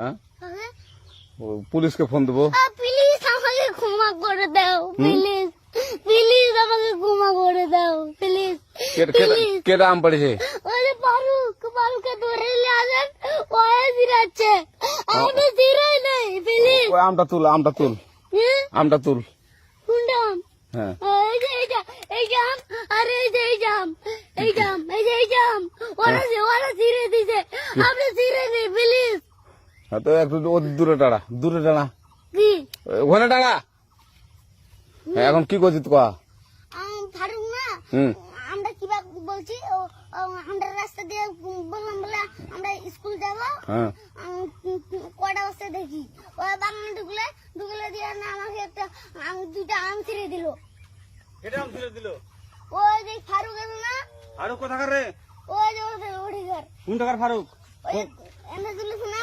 হ্যাঁ? পুলিশকে ফোন দেবো। প্লিজ আমাকে ক্ষমা করে দাও প্লিজ প্লিজ আমাকে ক্ষমা করে দাও প্লিজ কেটা আম পড়েছে? ওরে পারুক পারুকে ধরে নিয়ে আসেন। ওয়ে জিরাচ্ছে আমি জিরাই নেই প্লিজ ওই আমটা তুল আমটা তুল। আমটা তুল। কোনটা আম? হ্যাঁ। এই যে এই এই জাম আরে এই যে এই জাম এই জাম এই যে এই জাম ওরা ওরা জিরে দিছে। আপনি জিরে নেই প্লিজ হ্যাঁ, তো একটু ও দূরে টাড়া দূরে টাড়া কি? ওখানে টাড়া হ্যাঁ, এখন কি করছিস কয়া আম, ফারুক না আমরা কীভাবে বলছি আমরা রাস্তা দিয়ে বললাম বলে আমরা স্কুল যাব। হ্যাঁ। কটা বস্তা দেখি? ওই বাগানে ঢুকলে ঢুকলে দিয়ে না আমাকে একটা আম দুইটা আম ছিঁড়ে দিল। এটা আম ছিঁড়ে দিল? ওই যে ফারুক এলো না ফারুক কোথাকার রে? ওই যে ওদের ওডিগার কোন টাকার ফারুক? এনে তুলিস না